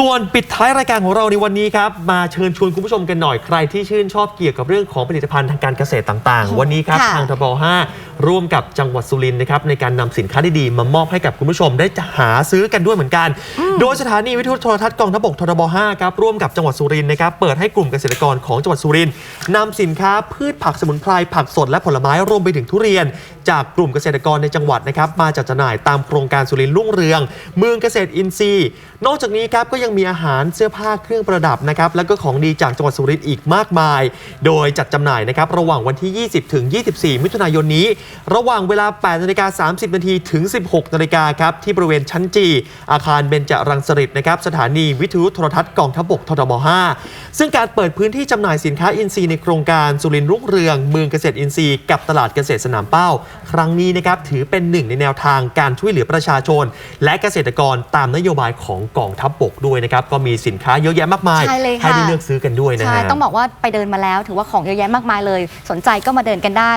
ส่วนปิดท้ายรายการของเราในวันนี้ครับมาเชิญชวนคุณผู้ชมกันหน่อยใครที่ชื่นชอบเกี่ยวกับเรื่องของผลิตภัณฑ์ทางการเกษตรต่างๆ วันนี้ครับค่ะทางทบ5 ร่วมกับจังหวัดสุรินทร์นะครับในการนำสินค้าดีๆมามอบให้กับคุณผู้ชมได้จะหาซื้อกันด้วยเหมือนกัน โดยสถานีวิทยุโทรทัศน์กองทพบกททบ5ครับร่วมกับจังหวัดสุรินทร์นะครับเปิดให้กลุ่มเกษตรกรของจังหวัดสุรินทร์นำสินค้าพืชผักสมุนไพรผักสดและผลไม้รวมไปถึงทุเรียน จากกลุ่มเกษตรกรในจังหวัดนะครับมาจัดจำหน่ายตามโครงการสุรินทร์รุ่งเรือง เมืองเกษตรอินทรีย์ นอกจากนี้ครับก็ยังมีอาหารเสื้อผ้าเครื่องประดับนะครับแล้วก็ของดีจากจังหวัดสุรินทร์อีกมากมาย โดยจัดจำหน่ายนะครับระหว่างวันที่ 20 ถึง 24 มิถุนายนนี้ระหว่างเวลา 8นาฬิกา30 นาทีถึง 16นาฬิกาครับ ที่บริเวณชั้นจี อาคารเบญจรังสฤษนะครับ สถานีวิทยุโทรทัศน์กองทัพบกททบ 5 ซึ่งการเปิดพื้นที่จำหน่ายสินค้าอินทรีย์ในโครงการสุรินทร์รุ่งเรืองเมืองเกษตรอินทรีย์กับตลาดเกษตรสนามเป้า ครั้งนี้นะครับถือเป็นหนึ่งในแนวทางการช่วยเหลือประชาชน และเกษตรกรตามนโยบายของกองทัพบกด้วยนะครับก็มีสินค้าเยอะแยะมากมายใช่เลยค่ะได้เลือกซื้อกันด้วยนะใช่ฮะ ต้องบอกว่าไปเดินมาแล้ว ถือว่าของเยอะแยะมากมายเลย สนใจก็มาเดินกันได้